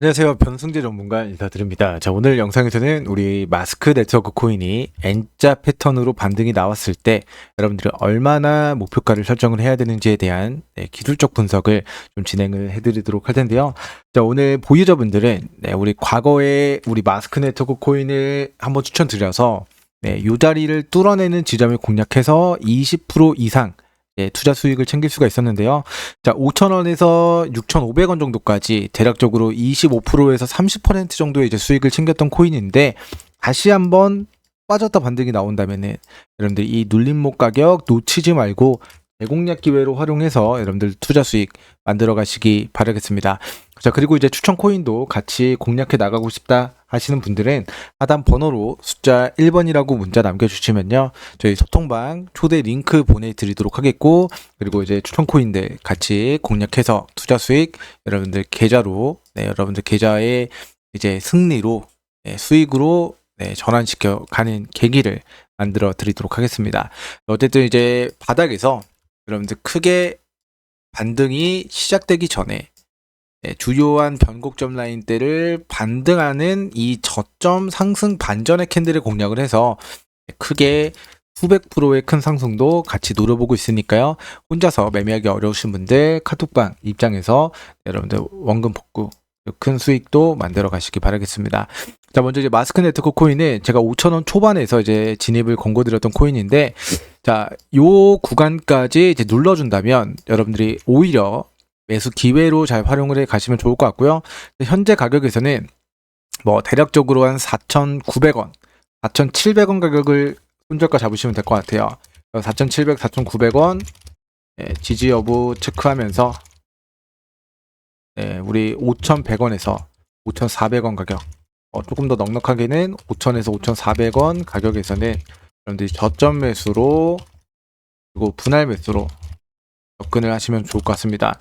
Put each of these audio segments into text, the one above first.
안녕하세요. 변승재 전문가 인사드립니다. 자, 오늘 영상에서는 우리 마스크 네트워크 코인이 N자 패턴으로 반등이 나왔을 때 여러분들이 얼마나 목표가를 설정을 해야 되는지에 대한 네, 기술적 분석을 좀 진행을 해드리도록 할 텐데요. 자, 오늘 보유자분들은 네, 우리 과거에 우리 마스크 네트워크 코인을 한번 추천드려서 네, 요 자리를 뚫어내는 지점을 공략해서 20% 이상 예, 투자 수익을 챙길 수가 있었는데요. 자, 5,000원에서 6,500원 정도까지 대략적으로 25%에서 30% 정도의 이제 수익을 챙겼던 코인인데 다시 한번 빠졌다 반등이 나온다면은 여러분들 이 눌림목 가격 놓치지 말고 대공략 기회로 활용해서 여러분들 투자 수익 만들어 가시기 바라겠습니다. 자, 그리고 이제 추천 코인도 같이 공략해 나가고 싶다 하시는 분들은 하단 번호로 숫자 1번이라고 문자 남겨주시면요. 저희 소통방 초대 링크 보내드리도록 하겠고, 그리고 이제 추천 코인들 같이 공략해서 투자 수익 여러분들 계좌로, 네, 여러분들 계좌의 이제 승리로, 네, 수익으로 네, 전환시켜 가는 계기를 만들어 드리도록 하겠습니다. 어쨌든 이제 바닥에서 여러분들 크게 반등이 시작되기 전에 네, 주요한 변곡점 라인대를 반등하는 이 저점 상승 반전의 캔들을 공략을 해서 크게 수백 프로의 큰 상승도 같이 노려보고 있으니까요. 혼자서 매매하기 어려우신 분들 카톡방 입장에서 여러분들 원금 복구 큰 수익도 만들어 가시기 바라겠습니다. 자, 먼저 이제 마스크 네트워크 코인은 제가 5,000원 초반에서 이제 진입을 권고드렸던 코인인데, 자, 요 구간까지 이제 눌러준다면 여러분들이 오히려 매수 기회로 잘 활용을 해 가시면 좋을 것 같고요. 현재 가격에서는 뭐 대략적으로 한 4,900원, 4,700원 가격을 손절가 잡으시면 될 것 같아요. 4,700, 4,900원 예, 지지 여부 체크하면서 예, 우리 5,100원에서 5,400원 가격 어, 조금 더 넉넉하게는 5,000에서 5,400원 가격에서는 여러분들이 저점 매수로 그리고 분할 매수로 접근을 하시면 좋을 것 같습니다.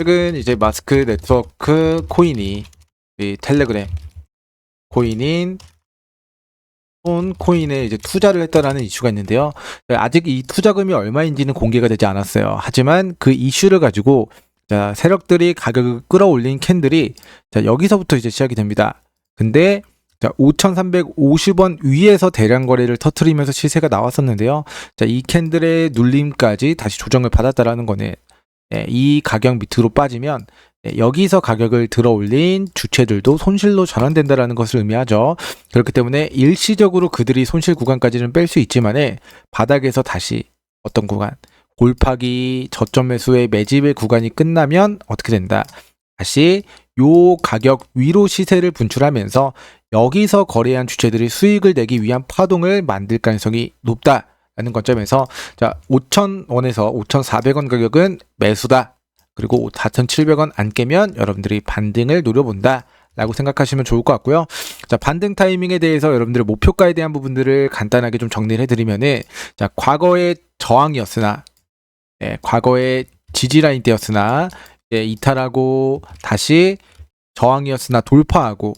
최근 이제 마스크 네트워크 코인이 이 텔레그램 코인인 폰 코인에 이제 투자를 했다라는 이슈가 있는데요. 아직 이 투자금이 얼마인지는 공개가 되지 않았어요. 하지만 그 이슈를 가지고 자, 세력들이 가격을 끌어올린 캔들이 자, 여기서부터 이제 시작이 됩니다. 근데 자, 5,350원 위에서 대량 거래를 터트리면서 시세가 나왔었는데요. 자, 이 캔들의 눌림까지 다시 조정을 받았다라는 거네. 예, 이 가격 밑으로 빠지면 예, 여기서 가격을 들어 올린 주체들도 손실로 전환된다라는 것을 의미하죠. 그렇기 때문에 일시적으로 그들이 손실 구간까지는 뺄 수 있지만은 바닥에서 다시 어떤 구간 골파기 저점 매수의 매집의 구간이 끝나면 어떻게 된다? 다시 요 가격 위로 시세를 분출하면서 여기서 거래한 주체들이 수익을 내기 위한 파동을 만들 가능성이 높다 라는 관점에서 자 5,000원에서 5,400원 가격은 매수다. 그리고 4,700원 안 깨면 여러분들이 반등을 노려본다. 라고 생각하시면 좋을 것 같고요. 자, 반등 타이밍에 대해서 여러분들의 목표가에 대한 부분들을 간단하게 좀 정리를 해드리면은, 자, 과거의 저항이었으나, 예, 과거의 지지라인 때였으나, 예, 이탈하고 다시 저항이었으나 돌파하고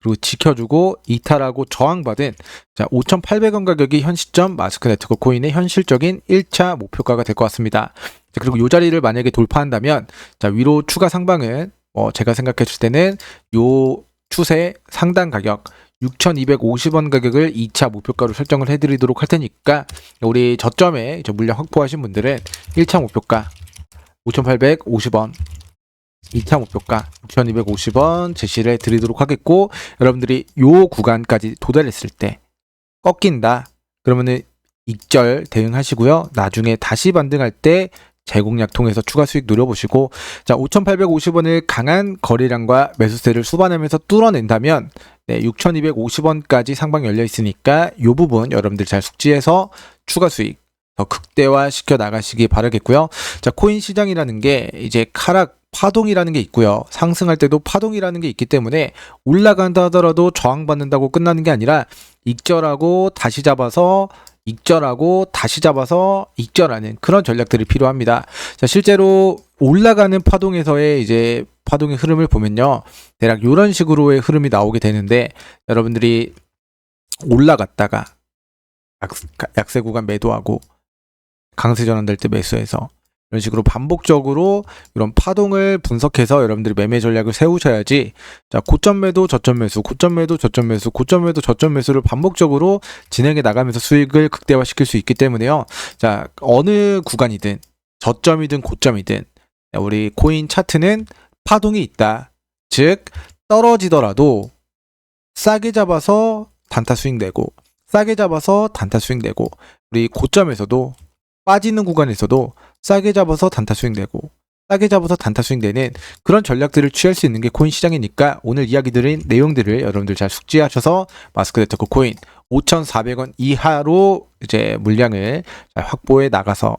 그리고 지켜주고 이탈하고 저항받은 자 5,800원 가격이 현 시점 마스크 네트워크 코인의 현실적인 1차 목표가가 될 것 같습니다. 자, 그리고 이 자리를 만약에 돌파한다면 자 위로 추가 상방은 어, 제가 생각했을 때는 요 추세 상단 가격 6,250원 가격을 2차 목표가로 설정을 해드리도록 할 테니까 우리 저점에 물량 확보하신 분들은 1차 목표가 5,850원 2차 목표가 6,250원 제시를 해드리도록 하겠고 여러분들이 요 구간까지 도달했을 때 꺾인다. 그러면은 익절 대응하시고요. 나중에 다시 반등할 때 재공략 통해서 추가 수익 노려보시고 자 5,850원을 강한 거래량과 매수세를 수반하면서 뚫어낸다면 네, 6,250원까지 상방 열려 있으니까 요 부분 여러분들 잘 숙지해서 추가 수익 더 극대화 시켜 나가시기 바라겠고요. 자 코인 시장이라는 게 이제 카락 파동이라는 게 있고요. 상승할 때도 파동이라는 게 있기 때문에 올라간다 하더라도 저항받는다고 끝나는 게 아니라 익절하고 다시 잡아서 익절하고 다시 잡아서 익절하는 그런 전략들이 필요합니다. 자, 실제로 올라가는 파동에서의 이제 파동의 흐름을 보면요. 대략 이런 식으로의 흐름이 나오게 되는데 여러분들이 올라갔다가 약, 약세 구간 매도하고 강세 전환될 때 매수해서 이런 식으로 반복적으로 이런 파동을 분석해서 여러분들이 매매 전략을 세우셔야지. 자 고점 매도 저점 매수 고점 매도 저점 매수 고점 매도 저점 매수를 반복적으로 진행해 나가면서 수익을 극대화시킬 수 있기 때문에요. 자 어느 구간이든 저점이든 고점이든 우리 코인 차트는 파동이 있다. 즉 떨어지더라도 싸게 잡아서 단타 수익 내고 싸게 잡아서 단타 수익 내고 우리 고점에서도 빠지는 구간에서도 싸게 잡아서 단타 수익 내고 싸게 잡아서 단타 수익 내는 그런 전략들을 취할 수 있는 게 코인 시장이니까 오늘 이야기 드린 내용들을 여러분들 잘 숙지하셔서 마스크 네트워크 코인 5,400원 이하로 이제 물량을 잘 확보해 나가서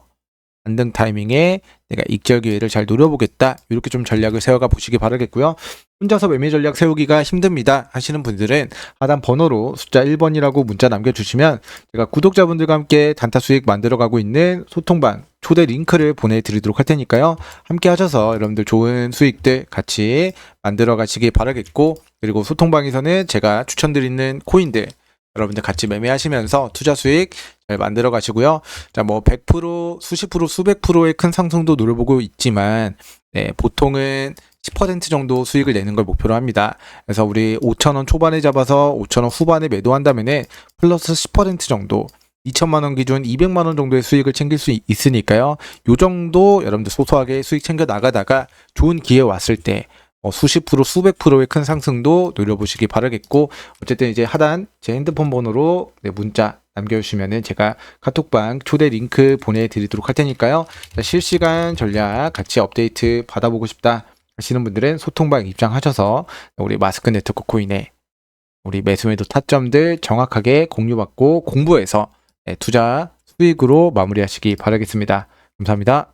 안등 타이밍에 내가 익절 기회를 잘 노려보겠다. 이렇게 좀 전략을 세워가 보시기 바라겠고요. 혼자서 매매 전략 세우기가 힘듭니다. 하시는 분들은 하단 번호로 숫자 1번이라고 문자 남겨주시면 제가 구독자분들과 함께 단타 수익 만들어가고 있는 소통방 초대 링크를 보내드리도록 할 테니까요. 함께 하셔서 여러분들 좋은 수익들 같이 만들어 가시기 바라겠고 그리고 소통방에서는 제가 추천드리는 코인들 여러분들 같이 매매하시면서 투자 수익 잘 만들어 가시고요. 자, 뭐 100%, 수십 프로, 수백 프로의 큰 상승도 노려보고 있지만 네, 보통은 10% 정도 수익을 내는 걸 목표로 합니다. 그래서 우리 5,000원 초반에 잡아서 5,000원 후반에 매도한다면은 플러스 10% 정도 2천만 원 기준 200만 원 정도의 수익을 챙길 수 있- 있으니까요. 요 정도 여러분들 소소하게 수익 챙겨 나가다가 좋은 기회 왔을 때 어, 수십 프로, 수백 프로의 큰 상승도 노려보시기 바라겠고 어쨌든 이제 하단 제 핸드폰 번호로 네, 문자 남겨주시면은 제가 카톡방 초대 링크 보내드리도록 할 테니까요. 자, 실시간 전략 같이 업데이트 받아보고 싶다 하시는 분들은 소통방 입장하셔서 우리 마스크 네트워크 코인에 우리 매수매도 타점들 정확하게 공유받고 공부해서 네, 투자 수익으로 마무리하시기 바라겠습니다. 감사합니다.